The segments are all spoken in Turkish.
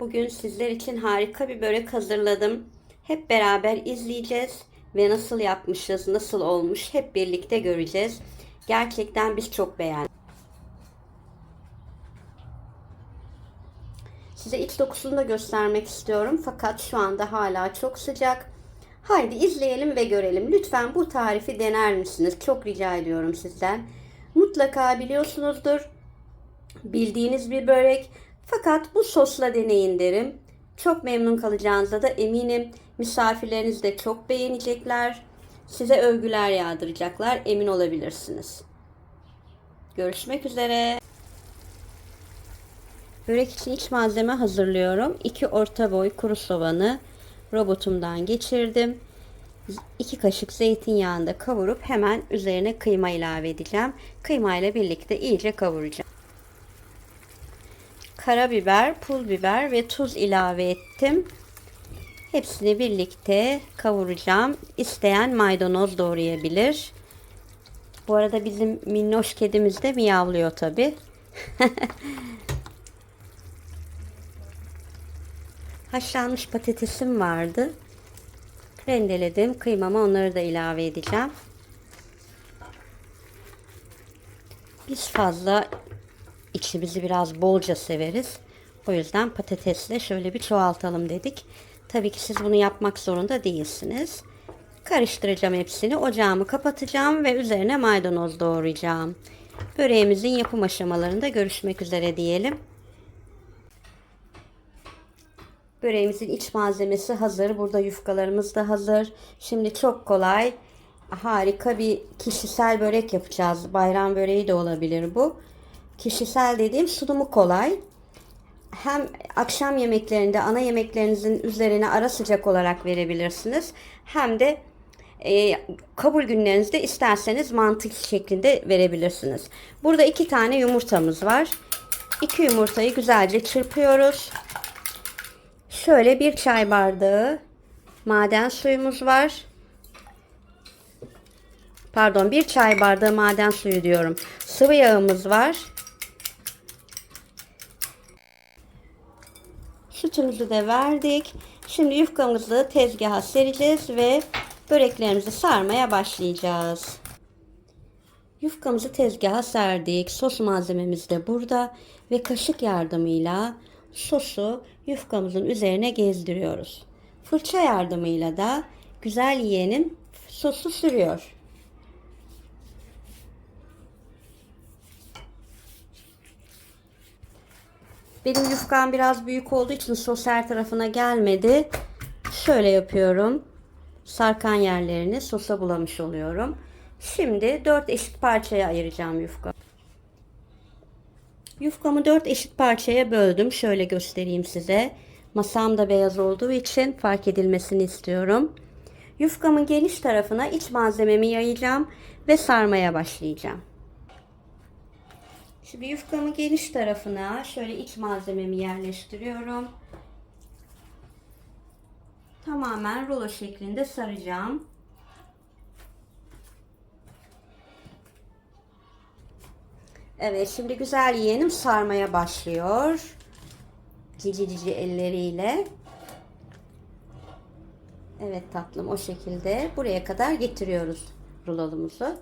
Bugün sizler için harika bir börek hazırladım. Hep beraber izleyeceğiz ve nasıl yapmışız, nasıl olmuş hep birlikte göreceğiz. Gerçekten biz çok beğendik. Size iç dokusunu da göstermek istiyorum fakat şu anda hala çok sıcak. Haydi izleyelim ve görelim. Lütfen bu tarifi dener misiniz? Çok rica ediyorum sizden. Mutlaka biliyorsunuzdur. Bildiğiniz bir börek. Fakat bu sosla deneyin derim. Çok memnun kalacağınıza da eminim. Misafirleriniz de çok beğenecekler. Size övgüler yağdıracaklar. Emin olabilirsiniz. Görüşmek üzere. Börek için iç malzeme hazırlıyorum. 2 orta boy kuru soğanı robotumdan geçirdim. 2 kaşık zeytinyağında kavurup hemen üzerine kıyma ilave edeceğim. Kıyma ile birlikte iyice kavuracağım. Karabiber, pul biber ve tuz ilave ettim. Hepsini birlikte kavuracağım. İsteyen maydanoz doğrayabilir. Bu arada bizim minnoş kedimiz de miyavlıyor tabi. Haşlanmış patatesim vardı. Rendeledim. Kıymama onları da ilave edeceğim. Biz fazla içimizi biraz bolca severiz. O yüzden patatesle şöyle bir çoğaltalım dedik. Tabii ki siz bunu yapmak zorunda değilsiniz. Karıştıracağım hepsini. Ocağımı kapatacağım ve üzerine maydanoz doğrayacağım. Böreğimizin yapım aşamalarında görüşmek üzere diyelim. Böreğimizin iç malzemesi hazır. Burada yufkalarımız da hazır. Şimdi çok kolay, harika bir kişisel börek yapacağız. Bayram böreği de olabilir bu. Kişisel dediğim sunumu kolay. Hem akşam yemeklerinde ana yemeklerinizin üzerine ara sıcak olarak verebilirsiniz. Hem de e, kabul günlerinizde isterseniz mantık şeklinde verebilirsiniz. Burada iki tane yumurtamız var. İki yumurtayı güzelce çırpıyoruz. Şöyle bir çay bardağı maden suyumuz var. Pardon bir çay bardağı maden suyu diyorum. Sıvı yağımız var. Sütümüzü de verdik. Şimdi yufkamızı tezgaha sereceğiz ve böreklerimizi sarmaya başlayacağız. Yufkamızı tezgaha serdik. Sos malzememiz de burada ve kaşık yardımıyla sosu yufkamızın üzerine gezdiriyoruz. Fırça yardımıyla da güzel yiyenin sosu sürüyor. Benim yufkam biraz büyük olduğu için sos her tarafına gelmedi. Şöyle yapıyorum. Sarkan yerlerini sosa bulamış oluyorum. Şimdi 4 eşit parçaya ayıracağım yufka. Yufkamı 4 eşit parçaya böldüm. Şöyle göstereyim size. Masam da beyaz olduğu için fark edilmesini istiyorum. Yufkamın geniş tarafına iç malzememi yayacağım ve sarmaya başlayacağım. Şimdi yufkamın geniş tarafına şöyle iç malzememi yerleştiriyorum. Tamamen rulo şeklinde saracağım. Evet şimdi güzel yeğenim sarmaya başlıyor. Cici cici elleriyle. Evet tatlım o şekilde buraya kadar getiriyoruz rulolumuzu.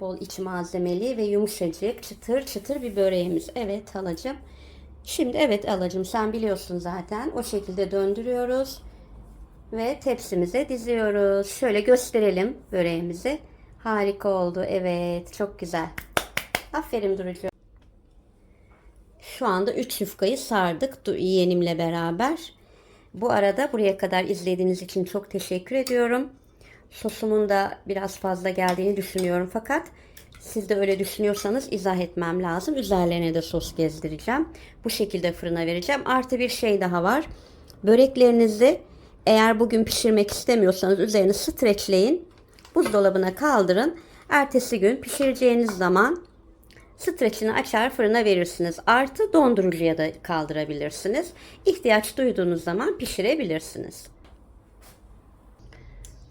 Bol iç malzemeli ve yumuşacık çıtır çıtır bir böreğimiz. Evet halacığım. Şimdi evet alacım sen biliyorsun zaten. O şekilde döndürüyoruz. Ve tepsimize diziyoruz. Şöyle gösterelim böreğimizi. Harika oldu. Evet çok güzel. Aferin Durucu. Şu anda 3 yufkayı sardık yeğenimle beraber. Bu arada buraya kadar izlediğiniz için çok teşekkür ediyorum. Sosumun da biraz fazla geldiğini düşünüyorum fakat siz de öyle düşünüyorsanız izah etmem lazım. Üzerlerine de sos gezdireceğim. Bu şekilde fırına vereceğim. Artı bir şey daha var. Böreklerinizi eğer bugün pişirmek istemiyorsanız üzerine streçleyin. Buzdolabına kaldırın. Ertesi gün pişireceğiniz zaman streçini açar fırına verirsiniz. Artı dondurucuya da kaldırabilirsiniz. İhtiyaç duyduğunuz zaman pişirebilirsiniz.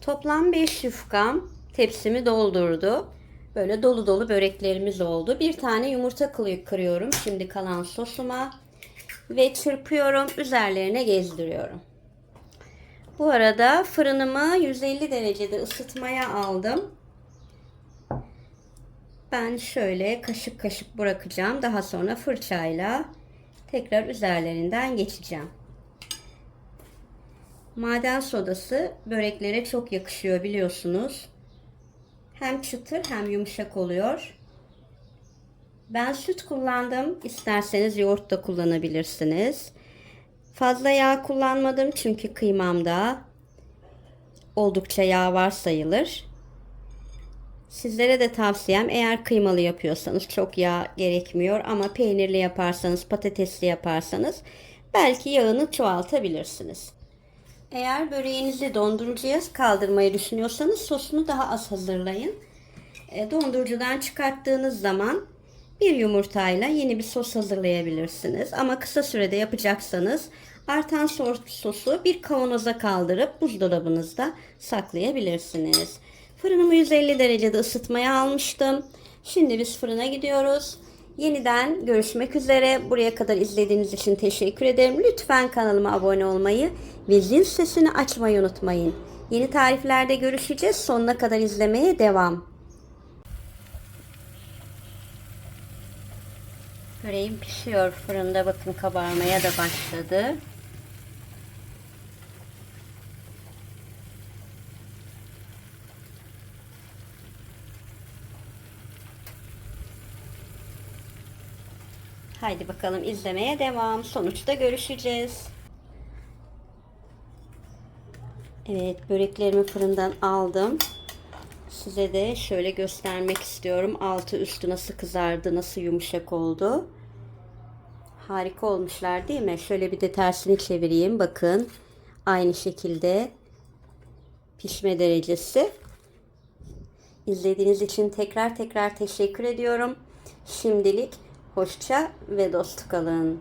Toplam 5 yufkam tepsimi doldurdu. Böyle dolu dolu böreklerimiz oldu. Bir tane yumurta kırıyorum şimdi kalan sosuma. ve çırpıyorum. Üzerlerine gezdiriyorum. Bu arada fırınımı 150 derecede ısıtmaya aldım. Ben şöyle kaşık kaşık bırakacağım. Daha sonra fırçayla tekrar üzerlerinden geçeceğim. Maden sodası böreklere çok yakışıyor biliyorsunuz. Hem çıtır hem yumuşak oluyor. Ben süt kullandım. İsterseniz yoğurt da kullanabilirsiniz. Fazla yağ kullanmadım çünkü kıymamda oldukça yağ var sayılır. Sizlere de tavsiyem eğer kıymalı yapıyorsanız çok yağ gerekmiyor ama peynirli yaparsanız, patatesli yaparsanız belki yağını çoğaltabilirsiniz. Eğer böreğinizi dondurucuya kaldırmayı düşünüyorsanız sosunu daha az hazırlayın. E, dondurucudan çıkarttığınız zaman bir yumurtayla yeni bir sos hazırlayabilirsiniz. Ama kısa sürede yapacaksanız artan sosu bir kavanoza kaldırıp buzdolabınızda saklayabilirsiniz. Fırınımı 150 derecede ısıtmaya almıştım. Şimdi biz fırına gidiyoruz. Yeniden görüşmek üzere. Buraya kadar izlediğiniz için teşekkür ederim. Lütfen kanalıma abone olmayı ve zil sesini açmayı unutmayın. Yeni tariflerde görüşeceğiz. Sonuna kadar izlemeye devam. Böreğim pişiyor fırında. Bakın kabarmaya da başladı. Haydi bakalım izlemeye devam. Sonuçta görüşeceğiz. Evet böreklerimi fırından aldım. Size de şöyle göstermek istiyorum. Altı üstü nasıl kızardı, nasıl yumuşak oldu. Harika olmuşlar değil mi? Şöyle bir de tersini çevireyim. Bakın. Aynı şekilde pişme derecesi. İzlediğiniz için tekrar tekrar teşekkür ediyorum. Şimdilik hoşça ve dostça kalın.